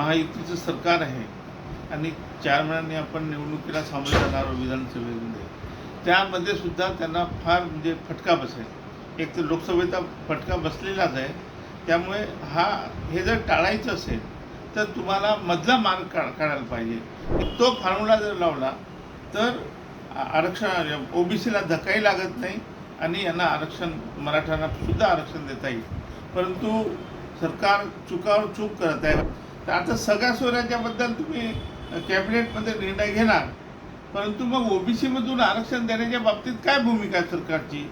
महायुतीचं सरकार आहे आणि चार महिन्यांनी आपण निवडणुकीला सामोरे जाणार आहोत विधानसभेमध्ये. त्यामध्ये सुद्धा त्यांना फार म्हणजे फटका बसेल. एक तर लोकसभेचा फटका बसलेलाच आहे. त्यामुळे हा हे जर टाळायचं असेल तर तुम्हाला मधला मार्ग का काढायला पाहिजे. तो फॉर्म्युला जर लावला तर आ- आरक्षण ओबीसीला धक्काही लागत नाही आणि यांना आरक्षण मराठ्यांना सुद्धा आरक्षण देता येईल. परंतु सरकार चुकावर चूक करत आहे. तर आता सगळ्या स्वराज्याबद्दल तुम्ही कॅबिनेटमध्ये निर्णय घेणार. परंतु मग ओबीसीमधून आरक्षण देण्याच्या बाबतीत काय भूमिका आहे सरकारची?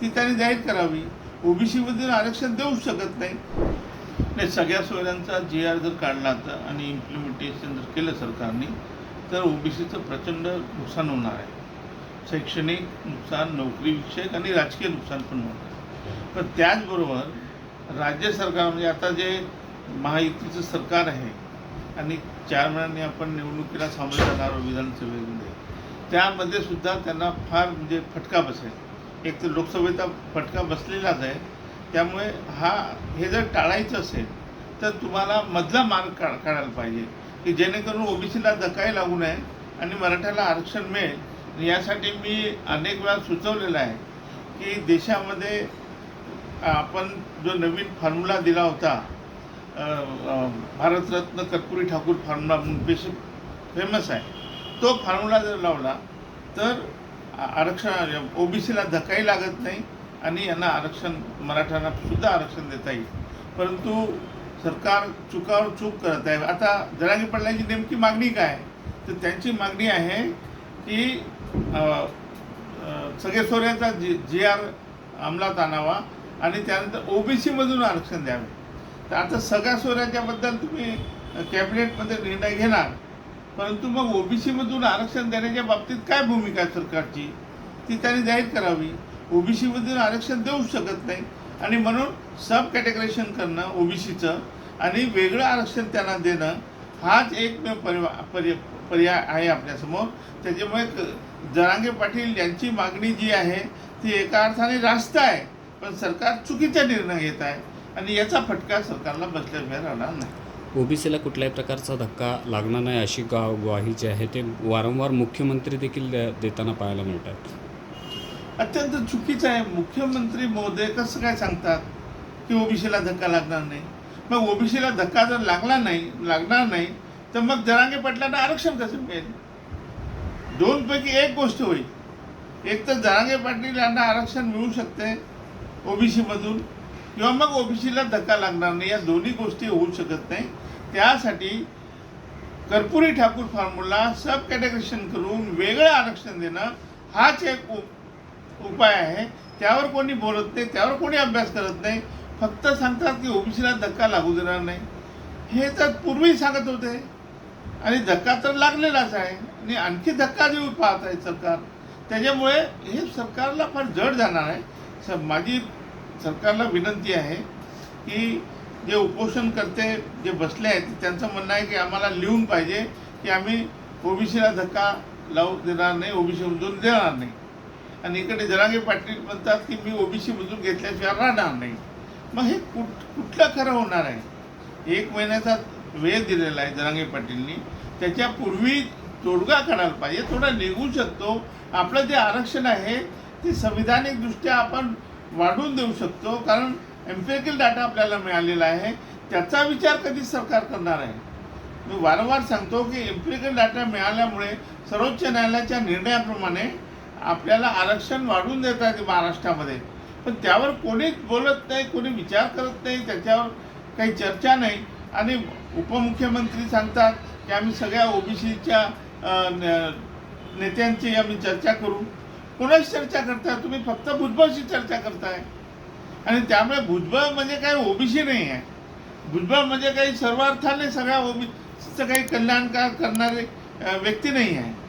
ती त्यांनी जाहीर करावी. ओबीसीमधून आरक्षण देऊ शकत नाही. नाही सगळ्या सोयऱ्यांचा जी आर जर काढला तर आणि इम्प्लिमेंटेशन जर केलं सरकारने तर ओबीसीचं प्रचंड नुकसान होणार आहे. शैक्षणिक नुकसान नोकरीविषयक आणि राजकीय नुकसान पण होणार आहे. पण त्याचबरोबर राज्य सरकार म्हणजे आता जे महायुतीचं सरकार आहे आणि चार महिन्यांनी आपण निवडणुकीला सामोरे जाणार आहोत विधानसभेमध्ये. त्यामध्ये सुद्धा त्यांना फार म्हणजे फटका बसेल. एक तर लोकसभेचा फटका बसलेलाच आहे. त्यामुळे हा हे जर टाळायचं असेल तर तुम्हाला मधला मार्ग का काढायला पाहिजे. की जेणेकरून ओबीसीला धकाय लागू नये आणि मराठ्याला आरक्षण मिळेल. आणि यासाठी मी अनेक वेळा सुचवलेलं आहे की देशामध्ये आपण जो नवीन फॉर्म्युला दिला होता भारतरत्न कर्पुरी ठाकूर फॉर्म्युला म्हणून पेश फेमस आहे. तो फॉर्म्युला जर लावला तर आ- आरक्षण ओबीसीला धक्काही लागत नाही आणि यांना आरक्षण मराठ्यांना सुद्धा आरक्षण देता येईल. परंतु सरकार चुकावर चूक करत आहे. आता जरांगी पडल्याची नेमकी मागणी काय तर त्यांची मागणी आहे की अ, सगळे जी जी आर अंमलात आणावा आणि त्यानंतर ओबीसीमधून आरक्षण द्यावे. तर आता सगळ्या स्वराज्याबद्दल तुम्ही कॅबिनेटमध्ये निर्णय घेणार. परंतु मग ओबीसीमधून आरक्षण देण्याच्या बाबतीत काय भूमिका आहे सरकारची? ती त्यांनी जाहीर करावी. ओबीसीमधून आरक्षण देऊ शकत नाही. आणि म्हणून सब कॅटेगरेशन करणं ओबीसीचं आणि वेगळं आरक्षण त्यांना देणं हाच एकमेव परिवा पर्य पर्याय आहे आपल्यासमोर. त्याच्यामुळे जरांगे पाटील यांची मागणी जी आहे ती एका अर्थाने रास्त आहे. पण सरकार चुकीचा निर्णय घेत आहे. आणि याचा फटका सरकारला बसल्याशिवाय राहणार नाही. ओबीसीला कुठल्याही प्रकारचा धक्का लागणार नाही अशी गा ग्वाही जी आहे ते वारंवार मुख्यमंत्री देखील दे- देताना पाहायला मिळतात. अत्यंत चुकीचं आहे. मुख्यमंत्री महोदय कसं काय सांगतात की ओबीसीला धक्का लागणार नाही? मग ओबीसीला धक्का जर लागला नाही लागणार नाही तर मग जरांगे पाटलांना आरक्षण कसं मिळेल? दोन पैकी एक गोष्ट होईल. एक तर जरांगे पाटील यांना आरक्षण मिळू शकते ओबीसीमधून किंवा मग ओबीसीला धक्का लागणार नाही या दोन्ही गोष्टी होऊ शकत नाही. त्यासाठी Karpoori Thakur formula sub categorisation करून वेगळं आरक्षण देणं हाच एक उपाय आहे. त्यावर कोणी बोलत नाही त्यावर कोणी अभ्यास करत नाही. फक्त सांगतात की ओबीसीला धक्का लागू देणार नाही. हे तर पूर्वी सांगत होते. आणि धक्का तर लागलेलाच आहे. आणि आणखी धक्का देऊ पाहत आहे सरकार. त्याच्यामुळे हे सरकारला फार जड जाणार आहे. स माझी सरकारला विनंती आहे की जे उपोषण करते जे बसले आहेत त्यांचं म्हणणं आहे की आम्हाला लिहून पाहिजे की आम्ही ओबीसीला धक्का लावू देणार नाही ओबीसीमधून देणार नाही. आणि इकडे जरांगे पाटील म्हणतात की मी ओबीसीमधून घेतल्याशिवाय राहणार नाही. मग हे कुठ कुठलं खरं होणार आहे? एक महिन्याचा वेळ दिलेला आहे जरांगे पाटीलनी. त्याच्यापूर्वी तोडगा काढायला पाहिजे थोडा निघू शकतो. आपलं जे आरक्षण आहे ते संविधानिकदृष्ट्या आपण वाढवून देऊ शकतो कारण एम्पेरिकल डाटा आपल्याला मिळालेला आहे. त्याचा विचार कधी सरकार करणार आहे मी वारंवार सांगतो की एम्पेरिकल डाटा मिळाल्यामुळे सर्वोच्च न्यायालयाच्या निर्णयाप्रमाणे आपल्याला आरक्षण वाढवून देता येते महाराष्ट्रामध्ये. पण त्यावर कोणीच बोलत नाही कोणी विचार करत नाही त्याच्यावर काही चर्चा नाही. आणि उपमुख्यमंत्री सांगतात की आम्ही सगळ्या ओबीसीच्या नेत्यांची आम्ही चर्चा करू. कुणाशी चर्चा करताय? तुम्ही फक्त भुजबळशी चर्चा करताय. आणि त्यामुळे भुजबळ म्हणजे काही ओबीसी नाही आहे. भुजबळ म्हणजे काही सर्वार्थाने सगळ्या ओबीसीचं काही कल्याणकार करणारे व्यक्ती नाही आहे.